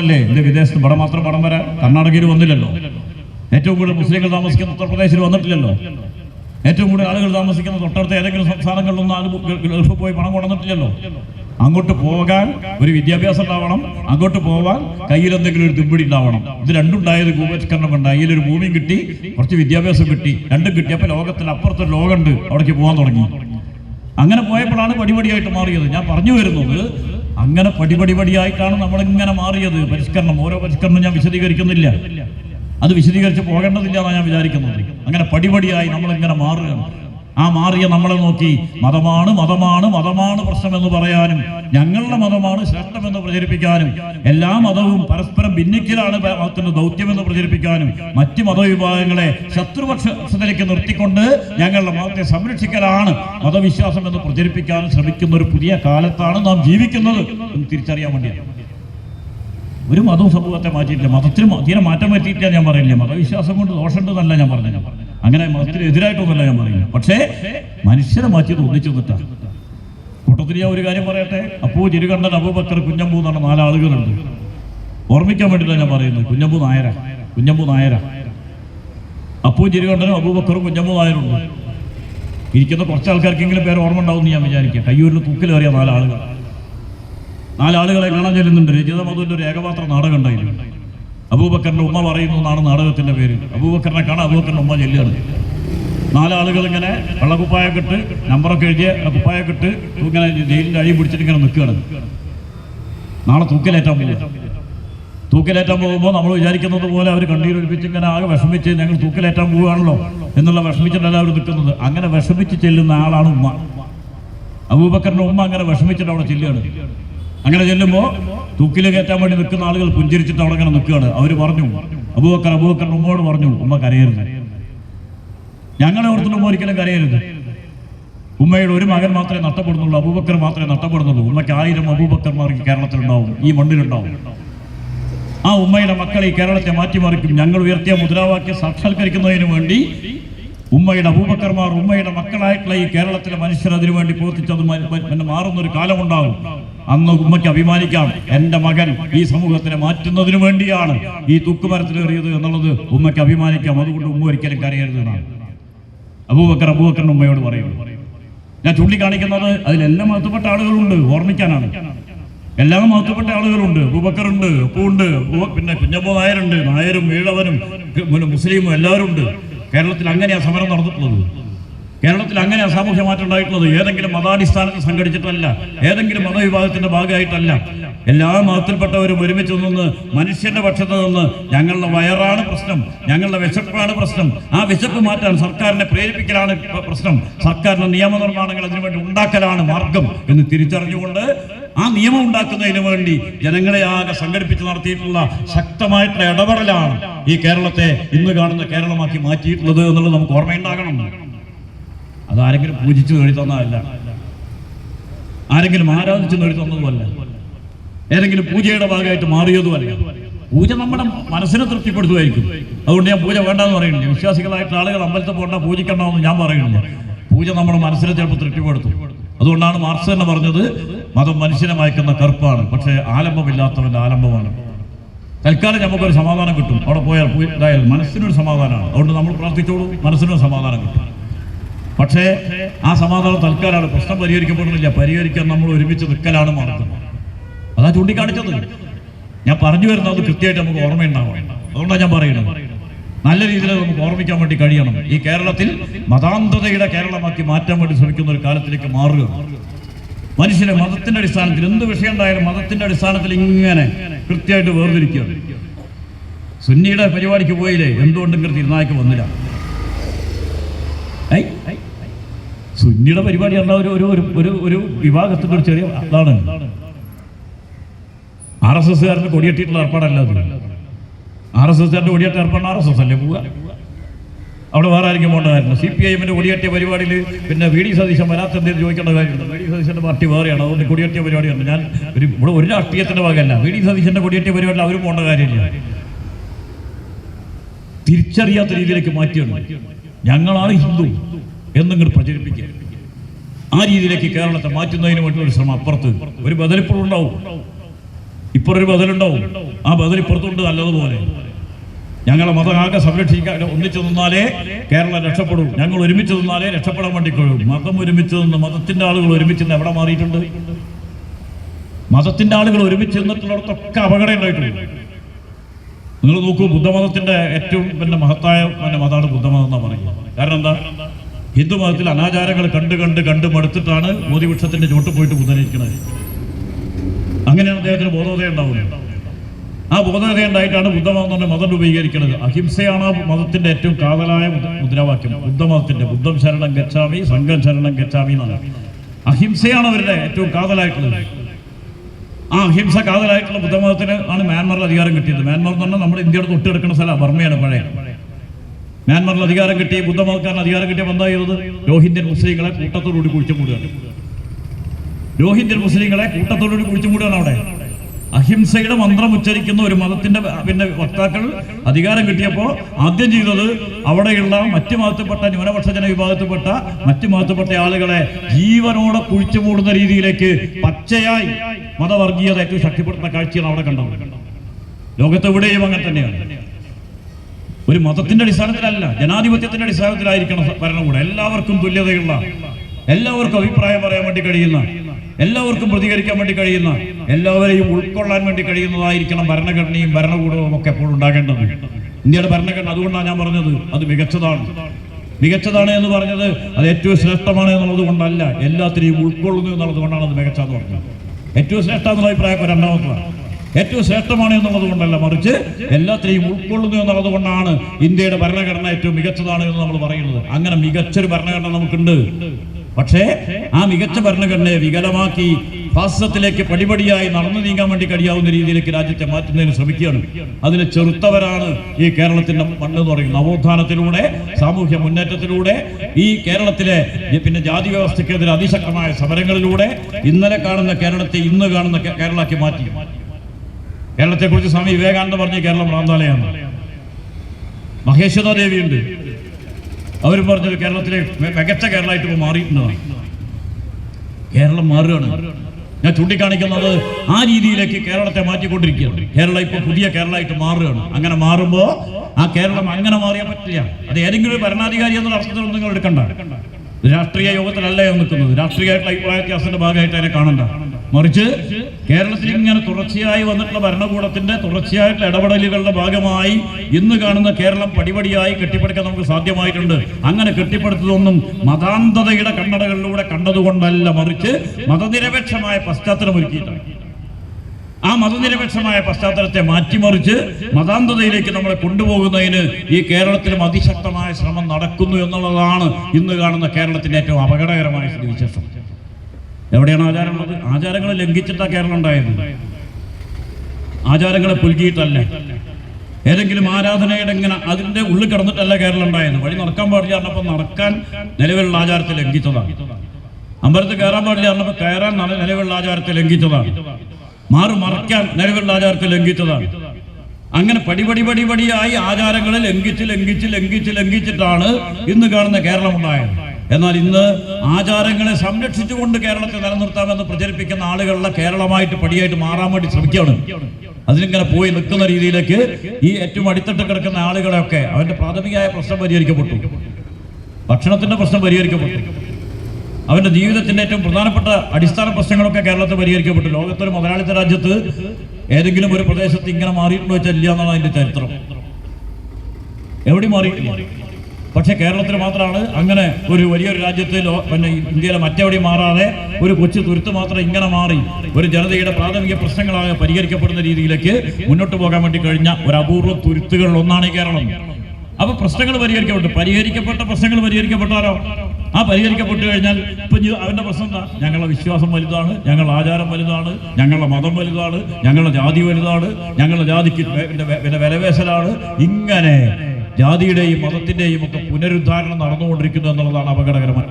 അല്ലേ എന്റെ വിദേശത്ത് ഇവിടെ മാത്രം പടം വരാൻ കർണാടകയിൽ വന്നില്ലല്ലോ. ഏറ്റവും കൂടുതൽ മുസ്ലിങ്ങൾ താമസിക്കുന്ന ഉത്തർപ്രദേശിൽ വന്നിട്ടില്ലല്ലോ. ഏറ്റവും കൂടുതൽ ആളുകൾ താമസിക്കുന്ന തൊട്ടടുത്ത ഏതെങ്കിലും സംസ്ഥാനങ്ങളിലൊന്നും ആൾ ഗൾഫ് പോയി പണം കൊണ്ടുവന്നിട്ടില്ലല്ലോ. അങ്ങോട്ട് പോകാൻ ഒരു വിദ്യാഭ്യാസം ഉണ്ടാവണം അങ്ങോട്ട് പോകാൻ കയ്യിൽ എന്തെങ്കിലും ഒരു തുമ്പിടി ഉണ്ടാവണം. ഇത് രണ്ടുണ്ടായത് ഭൂപരിഷ്കരണം ഉണ്ടായി ഇതിലൊരു ഭൂമിയും കിട്ടി കുറച്ച് വിദ്യാഭ്യാസം കിട്ടി രണ്ടും കിട്ടിയപ്പോൾ ലോകത്തിൽ അപ്പുറത്തൊരു ലോകമുണ്ട് അവിടേക്ക് പോകാൻ തുടങ്ങി. അങ്ങനെ പോയപ്പോഴാണ് പടിപടിയായിട്ട് മാറിയത്. ഞാൻ പറഞ്ഞു വരുന്നത് അങ്ങനെ പടിപടി പടിയായിട്ടാണ് നമ്മളിങ്ങനെ മാറിയത്. പരിഷ്കരണം. ഓരോ പരിഷ്കരണം ഞാൻ വിശദീകരിക്കുന്നില്ല. അത് വിശദീകരിച്ച് പോകേണ്ടതില്ല എന്നാണ് ഞാൻ വിചാരിക്കുന്നത്. അങ്ങനെ പടിപടിയായി നമ്മളിങ്ങനെ മാറുകയാണ്. ആ മാറിയ നമ്മളെ നോക്കി മതമാണ് മതമാണ് മതമാണ് പ്രശ്നമെന്ന് പറയാനും ഞങ്ങളുടെ മതമാണ് ശ്രേഷ്ഠമെന്ന് പ്രചരിപ്പിക്കാനും എല്ലാ മതവും പരസ്പരം ഭിന്നിക്കലാണ് മതത്തിന്റെ ദൗത്യമെന്ന് പ്രചരിപ്പിക്കാനും മറ്റ് മതവിഭാഗങ്ങളെ ശത്രുപക്ഷത്തിലേക്ക് നിർത്തിക്കൊണ്ട് ഞങ്ങളുടെ മതത്തെ സംരക്ഷിക്കലാണ് മതവിശ്വാസം എന്ന് പ്രചരിപ്പിക്കാനും ശ്രമിക്കുന്ന ഒരു പുതിയ കാലത്താണ് നാം ജീവിക്കുന്നത് എന്ന് തിരിച്ചറിയാൻ വേണ്ടിയാണ്. ഒരു മതവും സമൂഹത്തെ മാറ്റിയിട്ടില്ല. മതത്തിന് തീരെ മാറ്റം വരുത്തിയിട്ടില്ല ഞാൻ പറയില്ല മതവിശ്വാസം കൊണ്ട് ദോഷമുണ്ടെന്നല്ല ഞാൻ പറഞ്ഞത്. അങ്ങനെ മതത്തിന് എതിരായിട്ടൊന്നുമല്ല ഞാൻ പറയുന്നത്. പക്ഷേ മനുഷ്യരെ മാറ്റിയത് ഒന്നിച്ചു നിന്നിട്ടാണ് കൂട്ടത്തിൽ ഞാൻ ഒരു കാര്യം പറയട്ടെ? അപ്പൂ ചിരുകണ്ഠൻ അബൂബക്കർ കുഞ്ഞമ്പൂ എന്നാണ് നാലാളുകളുണ്ട്. ഓർമ്മിക്കാൻ വേണ്ടിയിട്ടാണ് ഞാൻ പറയുന്നത്. കുഞ്ഞമ്പൂ നായര. കുഞ്ഞമ്പൂ നായര. അപ്പൂ ചിരുകണ്ഠനും അബൂബക്കറും കുഞ്ഞമ്പൂ നായരുണ്ട്. ഇരിക്കുന്ന കുറച്ച് ആൾക്കാർക്കെങ്കിലും പേര് ഓർമ്മ ഉണ്ടാവും ഞാൻ വിചാരിക്കാം. കയ്യൂരിൽ തൂക്കിലേറിയ നാലാളുകൾ. നാലാളുകളെ കാണാൻ ചെല്ലുന്നുണ്ട്. രചിത മധുവിന്റെ ഒരു ഏകപാത്ര നാടകം ഉണ്ടായിരുന്നു. അബൂബക്കറിന്റെ ഉമ്മ പറയുന്നു എന്നാണ് നാടകത്തിന്റെ പേര്. അബൂബക്കറിനെ കാണാൻ അബൂബക്കറിന്റെ ഉമ്മ ചെല്ലുകയാണ്. നാലാളുകൾ ഇങ്ങനെ വെള്ളക്കുപ്പായൊക്കെ ഇട്ട് നമ്പറൊക്കെ എഴുതിയ കുപ്പായൊക്കെ ഇട്ട് ഇങ്ങനെ ജയിലിന്റെ അഴി പിടിച്ചിട്ട് ഇങ്ങനെ നിൽക്കുകയാണ്. നാളെ തൂക്കിലേറ്റാൻ പോകും. തൂക്കിലേറ്റാൻ പോകുമ്പോൾ നമ്മൾ വിചാരിക്കുന്നത് പോലെ അവർ കണ്ണീരൊലിപ്പിച്ച് ഇങ്ങനെ ആകെ വിഷമിച്ച് ഞങ്ങൾ തൂക്കിലേറ്റാൻ പോവുകയാണല്ലോ എന്നുള്ള വിഷമിച്ചിട്ടല്ല അവർ നിൽക്കുന്നത്. അങ്ങനെ വിഷമിച്ച് ചെല്ലുന്ന ആളാണ് ഉമ്മ. അബൂബക്കറിന്റെ ഉമ്മ അങ്ങനെ വിഷമിച്ചിട്ട് അവിടെ ചെല്ലുകയാണ്. അങ്ങനെ ചെല്ലുമ്പോൾ തൂക്കിൽ കയറ്റാൻ വേണ്ടി നിൽക്കുന്ന ആളുകൾ പുഞ്ചിരിച്ചിട്ട് അവിടെ അങ്ങനെ നിൽക്കുകയാണ്. അവർ പറഞ്ഞു അബൂബക്കർ അബൂബക്കർ ഉമ്മയോട് പറഞ്ഞു ഉമ്മ കരയരുത്. ഞങ്ങളെ ഓർത്തുള്ള ഉമ്മ ഒരിക്കലും കരയരുത്. ഉമ്മയുടെ ഒരു മകൻ മാത്രമേ നഷ്ടപ്പെടുന്നുള്ളൂ അബൂബക്കർ മാത്രമേ നഷ്ടപ്പെടുന്നുള്ളൂ. ഉമ്മയ്ക്ക് ആയിരം അബൂബക്കർമാർക്ക് കേരളത്തിലുണ്ടാവും ഈ മണ്ണിലുണ്ടാവും. ആ ഉമ്മയുടെ മക്കളെ ഈ കേരളത്തെ മാറ്റിമറിക്കും. ഞങ്ങൾ ഉയർത്തിയ മുദ്രാവാക്യം സാക്ഷാത്കരിക്കുന്നതിന് വേണ്ടി ഉമ്മയുടെ അബൂബക്കർമാർ ഉമ്മയുടെ മക്കളായിട്ടുള്ള ഈ കേരളത്തിലെ മനുഷ്യർ അതിനുവേണ്ടി പ്രവർത്തിച്ചത് മാറുന്നൊരു കാലമുണ്ടാകും. അന്ന് ഉമ്മയ്ക്ക് അഭിമാനിക്കാം. എന്റെ മകൻ ഈ സമൂഹത്തിനെ മാറ്റുന്നതിന് വേണ്ടിയാണ് ഈ തൂക്കുമരത്തിലേറിയത് എന്നുള്ളത് ഉമ്മയ്ക്ക് അഭിമാനിക്കാം. അതുകൊണ്ട് ഉമ്മ ഒരിക്കലും കരയരുത് എന്നാണ്. അബൂബക്കർ അബൂബക്കറിന്റെ ഉമ്മയോട് പറയുന്നു. ഞാൻ ചൂണ്ടിക്കാണിക്കുന്നത് അതിലെല്ലാം മഹത്വപ്പെട്ട ആളുകളുണ്ട്. ഓർമ്മിക്കാനാണ്. എല്ലാം മഹത്വപ്പെട്ട ആളുകളുണ്ട്. അബൂബക്കറുണ്ട് ഉപ്പുണ്ട് പിന്നെ കുഞ്ഞപ്പോ നായരുണ്ട് നായരും ഈഴവനും മുസ്ലിമും എല്ലാവരും ഉണ്ട് കേരളത്തിൽ അങ്ങനെയാണ് സമരം നടന്നിട്ടുള്ളത്. കേരളത്തിൽ അങ്ങനെ അസാമൂഹ്യ മാറ്റം ഉണ്ടായിട്ടുള്ളത് ഏതെങ്കിലും മതാടിസ്ഥാനത്തിൽ സംഘടിച്ചിട്ടല്ല ഏതെങ്കിലും മതവിഭാഗത്തിന്റെ ഭാഗമായിട്ടല്ല. എല്ലാ മതത്തിൽപ്പെട്ടവരും ഒരുമിച്ച് നിന്ന് മനുഷ്യന്റെ പക്ഷത്ത് നിന്ന് ഞങ്ങളുടെ വയറാണ് പ്രശ്നം ഞങ്ങളുടെ വിശപ്പാണ് പ്രശ്നം. ആ വിശപ്പ് മാറ്റാൻ സർക്കാരിനെ പ്രേരിപ്പിക്കലാണ് പ്രശ്നം. സർക്കാരിന്റെ നിയമനിർമ്മാണങ്ങൾ അതിനുവേണ്ടി ഉണ്ടാക്കലാണ് മാർഗം എന്ന് തിരിച്ചറിഞ്ഞുകൊണ്ട് ആ നിയമം ഉണ്ടാക്കുന്നതിന് വേണ്ടി ജനങ്ങളെ ആകെ സംഘടിപ്പിച്ച് നടത്തിയിട്ടുള്ള ശക്തമായിട്ടുള്ള ഇടപെടലാണ് ഈ കേരളത്തെ ഇന്ന് കാണുന്ന കേരളമാക്കി മാറ്റിയിട്ടുള്ളത് എന്നുള്ളത് നമുക്ക് ഓർമ്മയുണ്ടാകണം. അതാരെങ്കിലും പൂജിച്ചു നേടി തന്നതല്ല. ആരെങ്കിലും ആരാധിച്ചു നേടി തന്നതുമല്ല. ഏതെങ്കിലും പൂജയുടെ ഭാഗമായിട്ട് മാറിയതുമല്ല. പൂജ നമ്മുടെ മനസ്സിനെ തൃപ്തിപ്പെടുത്തുമായിരിക്കും. അതുകൊണ്ട് ഞാൻ പൂജ വേണ്ടെന്ന് പറയുന്നില്ല വിശ്വാസികളായിട്ടുള്ള ആളുകൾ അമ്പലത്തിൽ പോകണ്ട പൂജിക്കണമെന്ന് ഞാൻ പറയുന്നില്ല പൂജ നമ്മുടെ മനസ്സിനെ ചിലപ്പോൾ തൃപ്തിപ്പെടുത്തും. അതുകൊണ്ടാണ് മാർക്സ് തന്നെ പറഞ്ഞത് മതം മനുഷ്യനെ മയക്കുന്ന കറുപ്പാണ് പക്ഷേ ആലംബമില്ലാത്തവന്റെ ആലംബമാണ് തൽക്കാലം നമുക്കൊരു സമാധാനം കിട്ടും. അവിടെ പോയാൽ പോയി ഇതായാൽ മനസ്സിനൊരു സമാധാനമാണ്. അതുകൊണ്ട് നമ്മൾ പ്രാർത്ഥിച്ചോളൂ മനസ്സിനൊരു സമാധാനം കിട്ടും. പക്ഷേ ആ സമാധാനം തൽക്കാലാണ്. പ്രശ്നം പരിഹരിക്കപ്പെടുന്നില്ല പരിഹരിക്കാൻ നമ്മൾ ഒരുമിച്ച് നിൽക്കലാണ് മാർഗം. അതാ ചൂണ്ടിക്കാണിച്ചത്. ഞാൻ പറഞ്ഞു വരുന്നത് കൃത്യമായിട്ട് നമുക്ക് ഓർമ്മയുണ്ടാവണം. അതുകൊണ്ടാണ് ഞാൻ പറയുന്നത്. നല്ല രീതിയിൽ നമുക്ക് ഓർമ്മിക്കാൻ വേണ്ടി കഴിയണം. ഈ കേരളത്തിൽ മതാന്തതയുടെ കേരളമാക്കി മാറ്റാൻ വേണ്ടി ശ്രമിക്കുന്ന ഒരു കാലത്തിലേക്ക് മാറുക. മനുഷ്യനെ മതത്തിന്റെ അടിസ്ഥാനത്തിൽ എന്ത് വിഷയം ഉണ്ടായാലും മതത്തിന്റെ അടിസ്ഥാനത്തിൽ ഇങ്ങനെ കൃത്യമായിട്ട് വേർതിരിക്കുക. സുന്നിയുടെ പരിപാടിക്ക് പോയില്ലേ? എന്തുകൊണ്ടും തിരുനായ്ക്ക് വന്നില്ല. സുന്നിയുടെ പരിപാടി പറഞ്ഞ ഒരു ഒരു ഒരു ഒരു വിഭാഗത്തിന്റെ ഒരു ചെറിയ അതാണ്. ആർ എസ് എസ്സുകാരന്റെ കൊടിയെട്ടിയിട്ടുള്ള ഏർപ്പാടല്ല അത്. ആർ എസ് എസ്സുകാരന്റെ കൊടിയേറ്റ ഏർപ്പാടാണ് ആർ എസ് എസ് അല്ലേ പോവുക? അവിടെ വേറെ ആയിരിക്കും പോകേണ്ട കാര്യമില്ല. സി പി ഐ എമ്മിന്റെ പരിപാടിയിൽ പിന്നെ വി ഡി സതീശൻ വരാത്ത എന്തെങ്കിലും ചോദിക്കേണ്ട കാര്യമുണ്ട്? വി ഡി സതീശന്റെ പാർട്ടി വേറെയാണ്. അതുകൊണ്ട് കൊടിയേറ്റിയ പരിപാടിയുണ്ട് ഞാൻ ഒരു ഇവിടെ ഒരു രാഷ്ട്രീയത്തിന്റെ ഭാഗമല്ല. വി ഡി സതീശന്റെ കൊടിയേറ്റിയ പരിപാടിയിൽ അവരും പോകേണ്ട കാര്യമില്ല. തിരിച്ചറിയാത്ത രീതിയിലേക്ക് മാറ്റിയാണ്. ഞങ്ങളാണ് ഹിന്ദു എന്നിങ്ങോട്ട് പ്രചരിപ്പിക്കുക. ആ രീതിയിലേക്ക് കേരളത്തെ മാറ്റുന്നതിന് വേണ്ടി ഒരു ശ്രമം അപ്പുറത്ത് ഒരു ബദലിപ്പോഴുണ്ടാവും ഇപ്പറൊരു ബദലുണ്ടാവും. ആ ബദലിപ്പുറത്തുണ്ട് നല്ലതുപോലെ. ഞങ്ങളെ മതം ആകെ സംരക്ഷിക്കാൻ ഒന്നിച്ചു നിന്നാലേ കേരളം രക്ഷപ്പെടും. ഞങ്ങൾ ഒരുമിച്ച് നിന്നാലേ രക്ഷപ്പെടാൻ വേണ്ടി കഴിയും. മതം ഒരുമിച്ച് നിന്ന് മതത്തിന്റെ ആളുകൾ ഒരുമിച്ച് നിന്ന് എവിടെ മാറിയിട്ടുണ്ട്? മതത്തിന്റെ ആളുകൾ ഒരുമിച്ച് നിന്നിട്ടുള്ളിടത്തൊക്കെ അപകടം ഉണ്ടായിട്ടുണ്ട്. നിങ്ങൾ നോക്കൂ ബുദ്ധമതത്തിന്റെ ഏറ്റവും പിന്നെ മഹത്തായ പിന്നെ മതമാണ് ബുദ്ധമതം എന്നാ പറയുന്നത് കാരണം എന്താ? ഹിന്ദു മതത്തിൽ അനാചാരങ്ങൾ കണ്ട് കണ്ട് കണ്ട് മടുത്തിട്ടാണ് ബോധിവൃക്ഷത്തിന്റെ ചോട്ട് പോയിട്ട് ബുദ്ധനിരിക്കുന്നത് അങ്ങനെയാണ് അദ്ദേഹത്തിന് ബോധോദയം ഉണ്ടാവുന്നത്. ആ ബോധോദയം ഉണ്ടായിട്ടാണ് ബുദ്ധമതം തന്നെ മതം രൂപീകരിക്കുന്നത്. അഹിംസയാണ് ആ മതത്തിന്റെ ഏറ്റവും കാതലായ മുദ്രാവാക്യം. ബുദ്ധമതത്തിന്റെ ബുദ്ധം ശരണം ഗച്ഛാമി സംഘം ശരണം ഗച്ഛാമി എന്നാണ്. അഹിംസയാണ് അവരുടെ ഏറ്റവും കാതലായിട്ടുള്ളത്. ആ അഹിംസ കാതലായിട്ടുള്ള ബുദ്ധമതത്തിന് ആണ് മ്യാൻമറിൽ അധികാരം കിട്ടിയത്. മ്യാൻമർ എന്ന് പറഞ്ഞാൽ നമ്മുടെ ഇന്ത്യയുടെ തൊട്ട് കിടക്കുന്ന സ്ഥലം ബർമ്മയാണ് പഴയ മ്യാൻമറിൽ അധികാരം കിട്ടി ബുദ്ധമതക്കാരന് അധികാരം കിട്ടിയപ്പോൾ എന്താ ചെയ്തത്? രോഹിന്ത്യൻ മുസ്ലിങ്ങളെ കൂട്ടത്തോടുകൂടി കുഴിച്ചു മൂടുകയാണ് രോഹിന്ത്യൻ മുസ്ലിങ്ങളെ കൂട്ടത്തോടുകൂടി കുഴിച്ചു മൂടുകയാണ് അവിടെ. അഹിംസയുടെ മന്ത്രം ഉച്ചരിക്കുന്ന ഒരു മതത്തിന്റെ പിന്നെ വക്താക്കൾ അധികാരം കിട്ടിയപ്പോൾ ആദ്യം ചെയ്തത് അവിടെയുള്ള മറ്റു മതത്തിൽപ്പെട്ട ന്യൂനപക്ഷ ജനവിഭാഗത്തിൽപ്പെട്ട മറ്റു മതത്തിൽപ്പെട്ട ആളുകളെ ജീവനോടെ കുഴിച്ചു മൂടുന്ന രീതിയിലേക്ക് പച്ചയായി മതവർഗീയത ഏറ്റവും ശക്തിപ്പെടുത്തുന്ന കാഴ്ചയാണ് അവിടെ കണ്ടത് ലോകത്തെവിടെയും അങ്ങനെ തന്നെയാണ്. ഒരു മതത്തിന്റെ അടിസ്ഥാനത്തിലല്ല ജനാധിപത്യത്തിന്റെ അടിസ്ഥാനത്തിലായിരിക്കണം ഭരണകൂടം എല്ലാവർക്കും തുല്യതയുള്ള എല്ലാവർക്കും അഭിപ്രായം പറയാൻ വേണ്ടി കഴിയുന്ന എല്ലാവർക്കും പ്രതികരിക്കാൻ വേണ്ടി കഴിയുന്ന എല്ലാവരെയും ഉൾക്കൊള്ളാൻ വേണ്ടി കഴിയുന്നതായിരിക്കണം ഭരണഘടനയും ഭരണകൂടവും ഒക്കെ എപ്പോഴും ഉണ്ടാകേണ്ടത്. ഇന്ത്യയുടെ ഭരണഘടന അതുകൊണ്ടാണ് ഞാൻ പറഞ്ഞത്. അത് മികച്ചതാണ്. മികച്ചതാണ് എന്ന് പറഞ്ഞത് അത് ഏറ്റവും ശ്രേഷ്ഠമാണ് എന്നുള്ളത് കൊണ്ടല്ല. എല്ലാത്തിനെയും ഉൾക്കൊള്ളുന്നു എന്നുള്ളത് കൊണ്ടാണ് അത് മികച്ചതെന്ന് പറഞ്ഞത്. ഏറ്റവും ശ്രേഷ്ഠ എന്നുള്ള അഭിപ്രായം രണ്ടാമത്തതാണ്. ഏറ്റവും ശ്രേഷ്ഠമാണ് എന്നുള്ളത് കൊണ്ടല്ല മറിച്ച് എല്ലാത്തിനെയും ഉൾക്കൊള്ളുന്നു എന്നുള്ളത് കൊണ്ടാണ് ഇന്ത്യയുടെ ഭരണഘടന ഏറ്റവും മികച്ചതാണ് എന്ന് നമ്മൾ പറയുന്നത്. അങ്ങനെ മികച്ചൊരു ഭരണഘടന നമുക്കുണ്ട്. പക്ഷേ ആ മികച്ച ഭരണഘടനയെ വികലമാക്കി ഫാസിസത്തിലേക്ക് പടിപടിയായി നടന്നു നീങ്ങാൻ വേണ്ടി കഴിയാവുന്ന രീതിയിലേക്ക് രാജ്യത്തെ മാറ്റുന്നതിന് ശ്രമിക്കുകയാണ്. അതിനെ ചെറുത്തവരാണ് ഈ കേരളത്തിന്റെ മണ്ണ് എന്ന് പറയുന്നത്. നവോത്ഥാനത്തിലൂടെ സാമൂഹ്യ മുന്നേറ്റത്തിലൂടെ ഈ കേരളത്തിലെ പിന്നെ ജാതി വ്യവസ്ഥയ്ക്കെതിരെ അതിശക്തമായ സമരങ്ങളിലൂടെ ഇന്നലെ കാണുന്ന കേരളത്തെ ഇന്ന് കാണുന്ന കേരളമാക്കി മാറ്റി. കേരളത്തെ കുറിച്ച് സ്വാമി വിവേകാനന്ദ പറഞ്ഞ കേരളം ഭ്രാന്താലയാണ്. മഹേശ്വര ദേവിയുണ്ട്. അവർ പറഞ്ഞത് കേരളത്തിലെ മികച്ച കേരളമായിട്ട് ഇപ്പോൾ മാറിയിട്ടുള്ളതാണ് കേരളം മാറുകയാണ്. ഞാൻ ചൂണ്ടിക്കാണിക്കുന്നത് ആ രീതിയിലേക്ക് കേരളത്തെ മാറ്റിക്കൊണ്ടിരിക്കുകയാണ് കേരളം ഇപ്പൊ പുതിയ കേരളമായിട്ട് മാറുകയാണ്. അങ്ങനെ മാറുമ്പോൾ ആ കേരളം അങ്ങനെ മാറിയാൽ പറ്റില്ല. അത് ഏതെങ്കിലും ഒരു ഭരണാധികാരി എന്നുള്ള അർത്ഥത്തിലൊന്നും നിങ്ങൾ എടുക്കണ്ട. രാഷ്ട്രീയ യോഗത്തിലല്ല നിൽക്കുന്നത്. രാഷ്ട്രീയമായിട്ടുള്ള അഭിപ്രായ വ്യത്യാസത്തിന്റെ ഭാഗമായിട്ട് അതിനെ കാണണ്ട. മറിച്ച് കേരളത്തിൽ ഇങ്ങനെ തുടർച്ചയായി വന്നിട്ടുള്ള ഭരണകൂടത്തിന്റെ തുടർച്ചയായിട്ടുള്ള ഇടപെടലുകളുടെ ഭാഗമായി ഇന്ന് കാണുന്ന കേരളം പടിപടിയായി കെട്ടിപ്പടുക്കാൻ നമുക്ക് സാധ്യമായിട്ടുണ്ട്. അങ്ങനെ കെട്ടിപ്പടുത്തതൊന്നും മതാന്തതയുടെ കണ്ണടകളിലൂടെ കണ്ടതുകൊണ്ടല്ല മറിച്ച് മതനിരപേക്ഷമായ പശ്ചാത്തലം ഒരുക്കിയിട്ടാണ്. ആ മതനിരപേക്ഷമായ പശ്ചാത്തലത്തെ മാറ്റിമറിച്ച് മതാന്തതയിലേക്ക് നമ്മളെ കൊണ്ടുപോകുന്നതിന് ഈ കേരളത്തിലും അതിശക്തമായ ശ്രമം നടക്കുന്നു എന്നുള്ളതാണ് ഇന്ന് കാണുന്ന കേരളത്തിന്റെ ഏറ്റവും അപകടകരമായ സ്ഥിതിവിശേഷം എവിടെയാണ് ആചാരമുള്ളത്? ആചാരങ്ങൾ ലംഘിച്ചിട്ടാ കേരളം ഉണ്ടായത്. ആചാരങ്ങളെ പുൽകിയിട്ടല്ല? ഏതെങ്കിലും ആരാധനയുടെ ഇങ്ങനെ അതിന്റെ ഉള്ളിൽ കിടന്നിട്ടല്ല കേരളം ഉണ്ടായത്? വഴി നടക്കാൻ പാടില്ല പറഞ്ഞപ്പോൾ നടക്കാൻ നിലവിലുള്ള ആചാരത്തെ ലംഘിച്ചതാണ് അമ്പലത്തിൽ കയറാൻ പാടില്ല പറഞ്ഞപ്പോൾ കയറാൻ നിലവിലുള്ള ആചാരത്തെ ലംഘിച്ചതാണ് മാറി മറയ്ക്കാൻ നിലവിലുള്ള ആചാരത്തെ ലംഘിച്ചതാണ് അങ്ങനെ പടിപടി പടിപടിയായി ആചാരങ്ങളെ ലംഘിച്ച് ലംഘിച്ച് ലംഘിച്ച് ലംഘിച്ചിട്ടാണ് ഇന്ന് കാണുന്ന കേരളം ഉണ്ടായത്. എന്നാൽ ഇന്ന് ആചാരങ്ങളെ സംരക്ഷിച്ചുകൊണ്ട് കേരളത്തെ നിലനിർത്താമെന്ന് പ്രചരിപ്പിക്കുന്ന ആളുകളുടെ കേരളമായിട്ട് പടിയായിട്ട് മാറാൻ വേണ്ടി ശ്രമിക്കുകയാണ്. അതിനിങ്ങനെ പോയി നിൽക്കുന്ന രീതിയിലേക്ക് ഈ ഏറ്റവും അടിത്തട്ട് കിടക്കുന്ന ആളുകളെയൊക്കെ അവന്റെ പ്രാഥമികമായ പ്രശ്നം പരിഹരിക്കപ്പെട്ടു. ഭക്ഷണത്തിന്റെ പ്രശ്നം പരിഹരിക്കപ്പെട്ടു. അവന്റെ ജീവിതത്തിന്റെ ഏറ്റവും പ്രധാനപ്പെട്ട അടിസ്ഥാന പ്രശ്നങ്ങളൊക്കെ കേരളത്തിൽ പരിഹരിക്കപ്പെട്ടു. ലോകത്തൊരു മുതലാളിത്ത രാജ്യത്ത് ഏതെങ്കിലും ഒരു പ്രദേശത്ത് ഇങ്ങനെ മാറിയിട്ടുണ്ടോ വെച്ചാൽ ഇല്ല എന്നാണ് അതിന്റെ ചരിത്രം. എവിടെ മാറിയിട്ടില്ല. പക്ഷെ കേരളത്തിൽ മാത്രമാണ് അങ്ങനെ ഒരു വലിയൊരു രാജ്യത്ത് ലോ- പിന്നെ ഇന്ത്യയിലെ മറ്റെവിടെയും മാറാതെ ഒരു കൊച്ചു തുരുത്ത് മാത്രം ഇങ്ങനെ മാറി ഒരു ജനതയുടെ പ്രാഥമിക പ്രശ്നങ്ങളാകെ പരിഹരിക്കപ്പെടുന്ന രീതിയിലേക്ക് മുന്നോട്ട് പോകാൻ വേണ്ടി കഴിഞ്ഞ ഒരു അപൂർവ തുരുത്തുകളിൽ ഒന്നാണ് ഈ കേരളം. അപ്പൊ പ്രശ്നങ്ങൾ പരിഹരിക്കപ്പെട്ടു. പരിഹരിക്കപ്പെട്ട പ്രശ്നങ്ങൾ പരിഹരിക്കപ്പെട്ടാലോ ആ പരിഹരിക്കപ്പെട്ടു കഴിഞ്ഞാൽ ഇപ്പൊ അവന്റെ പ്രശ്നം എന്താ? ഞങ്ങളുടെ വിശ്വാസം വലുതാണ് ഞങ്ങളുടെ ആചാരം വലുതാണ് ഞങ്ങളുടെ മതം വലുതാണ് ഞങ്ങളുടെ ജാതി വലുതാണ് ഞങ്ങളുടെ ജാതിക്ക് പിന്നെ വിലവേശലാണ്. ഇങ്ങനെ ജാതിയുടെയും മതത്തിന്റെയും ഒക്കെ പുനരുദ്ധാരണം നടന്നുകൊണ്ടിരിക്കുന്നു എന്നുള്ളതാണ് അപകടകരമായ